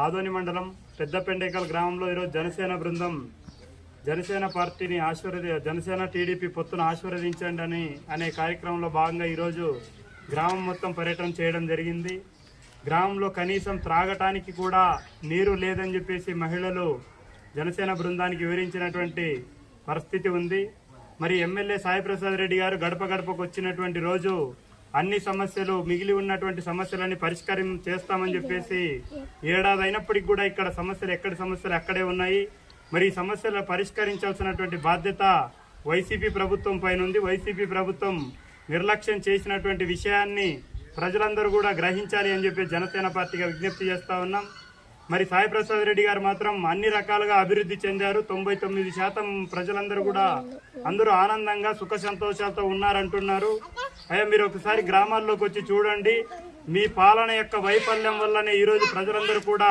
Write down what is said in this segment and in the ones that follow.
ఆదోని మండలం పెద్దపెండేకల్ గ్రామంలో ఈరోజు జనసేన బృందం జనసేన పార్టీని ఆశీర్వది జనసేన టీడీపీ పొత్తును ఆశీర్వదించండి అని అనే కార్యక్రమంలో భాగంగా ఈరోజు గ్రామం మొత్తం పర్యటన చేయడం జరిగింది. గ్రామంలో కనీసం త్రాగటానికి కూడా నీరు లేదని చెప్పేసి మహిళలు జనసేన బృందానికి వివరించినటువంటి పరిస్థితి ఉంది. మరి ఎమ్మెల్యే సాయిప్రసాద్ రెడ్డి గారు గడప గడపకు వచ్చినటువంటి రోజు అన్ని సమస్యలు మిగిలి ఉన్నటువంటి సమస్యలన్నీ పరిష్కారం చేస్తామని చెప్పేసి ఏడాది అయినప్పటికి కూడా ఇక్కడ సమస్యలు ఎక్కడ సమస్యలు అక్కడే ఉన్నాయి. మరి ఈ సమస్యలు పరిష్కరించాల్సినటువంటి బాధ్యత వైసీపీ ప్రభుత్వం పైన ఉంది వైసీపీ ప్రభుత్వం నిర్లక్ష్యం చేసినటువంటి విషయాన్ని ప్రజలందరూ కూడా గ్రహించాలి అని చెప్పి జనసేన పార్టీగా విజ్ఞప్తి చేస్తూ ఉన్నాం. మరి సాయి ప్రసాద్ రెడ్డి గారు మాత్రం అన్ని రకాలుగా అభివృద్ధి చెందారు. తొంభై తొమ్మిది శాతం ప్రజలందరూ కూడా అందరూ ఆనందంగా సుఖ సంతోషాలతో ఉన్నారంటున్నారు. అయ్యా మీరు ఒకసారి గ్రామాల్లోకి వచ్చి చూడండి. మీ పాలన యొక్క వైఫల్యం వల్లనే ఈరోజు ప్రజలందరూ కూడా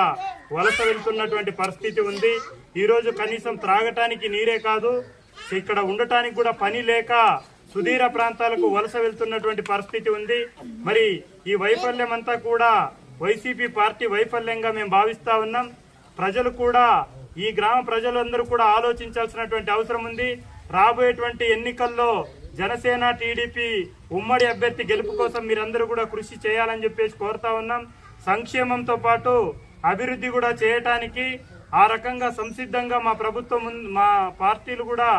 వలస వెళ్తున్నటువంటి పరిస్థితి ఉంది. ఈరోజు కనీసం త్రాగటానికి నీరే కాదు ఇక్కడ ఉండటానికి కూడా పని లేక సుదీర ప్రాంతాలకు వలస వెళ్తున్నటువంటి పరిస్థితి ఉంది. మరి ఈ వైఫల్యం అంతా కూడా వైసీపీ పార్టీ వైఫల్యంగా మేము భావిస్తా ఉన్నాం. ప్రజలు కూడా ఈ గ్రామ ప్రజలందరూ కూడా ఆలోచించాల్సినటువంటి అవసరం ఉంది. రాబోయేటువంటి ఎన్నికల్లో జనసేన టీడీపీ ఉమ్మడి అభ్యర్థి గెలుపు కోసం మీరందరూ కూడా కృషి చేయాలని చెప్పేసి కోరుతా ఉన్నాం. సంక్షేమంతో పాటు అభివృద్ధి కూడా చేయటానికి ఆ రకంగా సంసిద్ధంగా మా ప్రభుత్వం మా పార్టీలు కూడా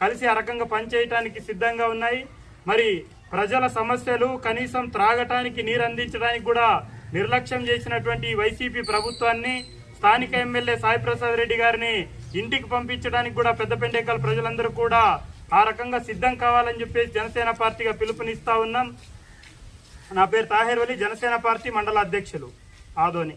కలిసి ఆ రకంగా పనిచేయటానికి సిద్ధంగా ఉన్నాయి. మరి ప్రజల సమస్యలు కనీసం త్రాగటానికి నీరు అందించడానికి కూడా నిర్లక్ష్యం చేసినటువంటి వైసీపీ ప్రభుత్వాన్ని స్థానిక ఎమ్మెల్యే సాయి ప్రసాద్ రెడ్డి గారిని ఇంటికి పంపించడానికి కూడా పెద్దపెండేకల్ ప్రజలందరూ కూడా ఆ రకంగా సిద్ధం కావాలని చెప్పేసి జనసేన పార్టీగా పిలుపునిస్తా ఉన్నాం. నా పేరు తాహేర్ వలి జనసేన పార్టీ మండల అధ్యక్షులు. ఆదోని.